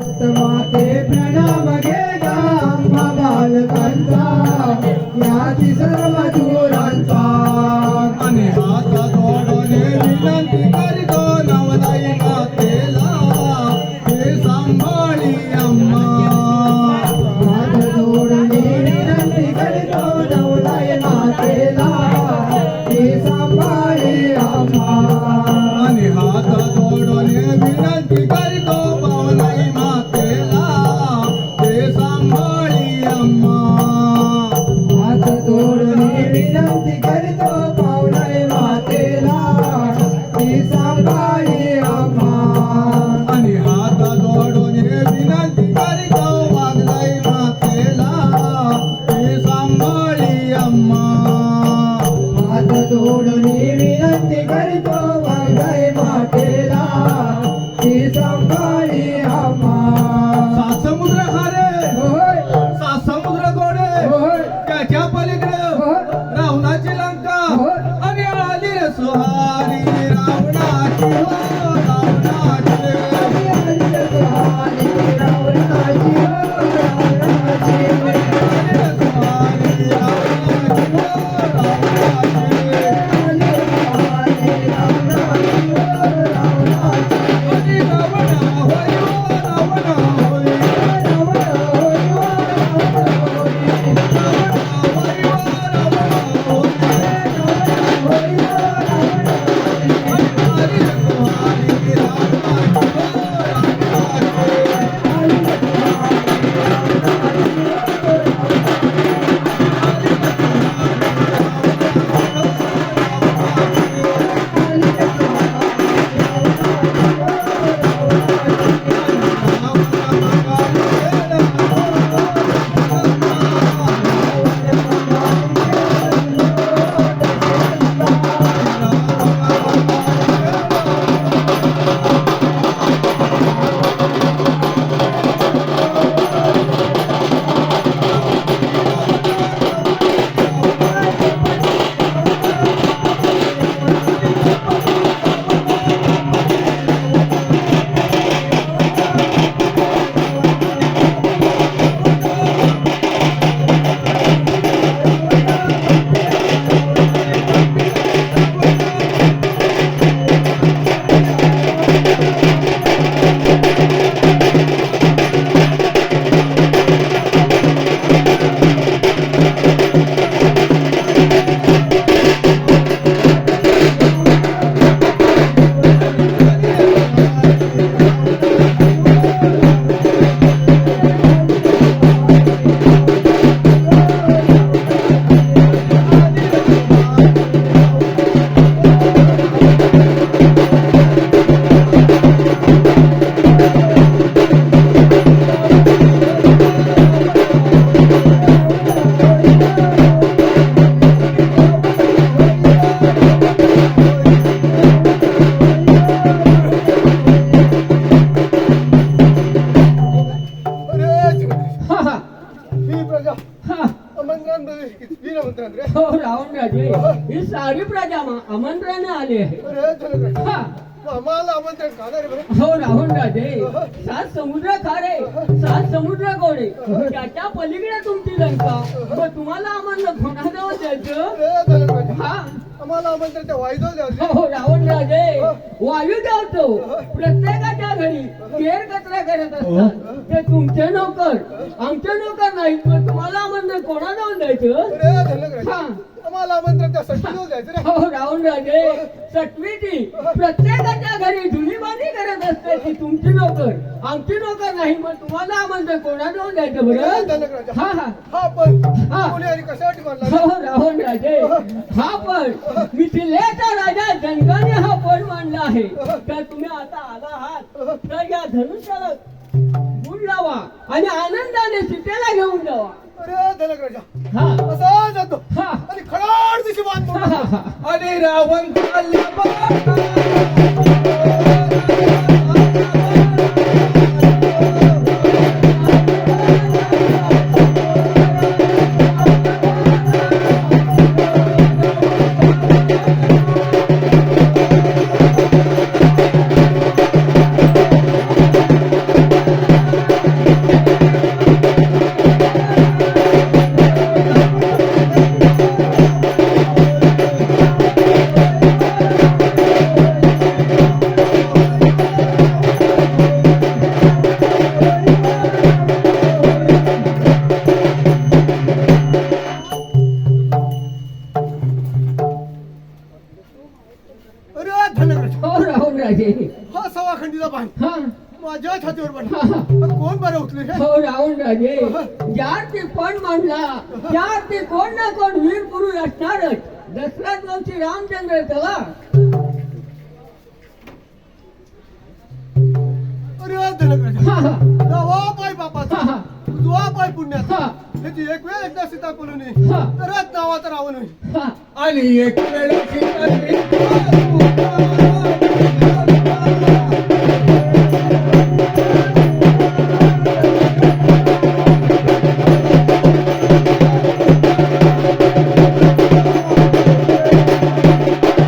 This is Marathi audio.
माते प्रणाम घे गा आम्हा बालकांचा. याची सर्व दूरांचा. आणि हात जोडून विनंती रावणाची हो सारी प्रजा मा- आमंत्रणाने आली आहे. हा, आम्हाला आमंत्रण का हो रावण राजे. सात समुद्र खारे. सात समुद्र गोडे त्याच्या पलीकडे तुमची लंका. मग तुम्हाला आम्हाला कोणाजवळ द्यायचं? हा. आम्हाला आमंत्रण त्या हो हो रावण राजे. वायू द्यावतो प्रत्येकाच्या घरी केर कचरा करत असतात. ते तुमचे नोकर. आमचे नोकर नाहीत मग तुम्हाला आमंत्रण कोणाजवळ द्यायचं? हा. त्या रे. हो राजे प्रत्येकाच्या घरी धुलीबाजी करत असते ती तुमची नोकर आमची नोकर नाही मग तुम्हाला आमंत्रण कोणाजवळ द्यायचं बरं? हा हा. हा पण हा. कोणी आणि कशासाठी मानला हो राहुल राजे. हा पण मिथिलेचा राजा जनकाने हा पण मांडला आहे. तर तुम्ही आता आला आहात. तर या धनुष्याला गुण लावा आणि आनंदाने सीतेला घेऊन जावा. अरे जनक राजा. हा. असा जातो. हा. आणि खडाड दिशी बांधतो. आणि रावण चालला हो रावण राजे. ज्यार ते पण मांडला त्यार ते कोण ना कोण वीर पुरुष असणारच. दशरथ वंशी रामचंद्र त्याला अरे धनकराजा जावा पाय बापाचा. दुआ पाय पुण्याचा. त्याची एक वेळ एकदा सीता बोलून हा. तरच नावाचा रावण होईल. आणि एक वेळ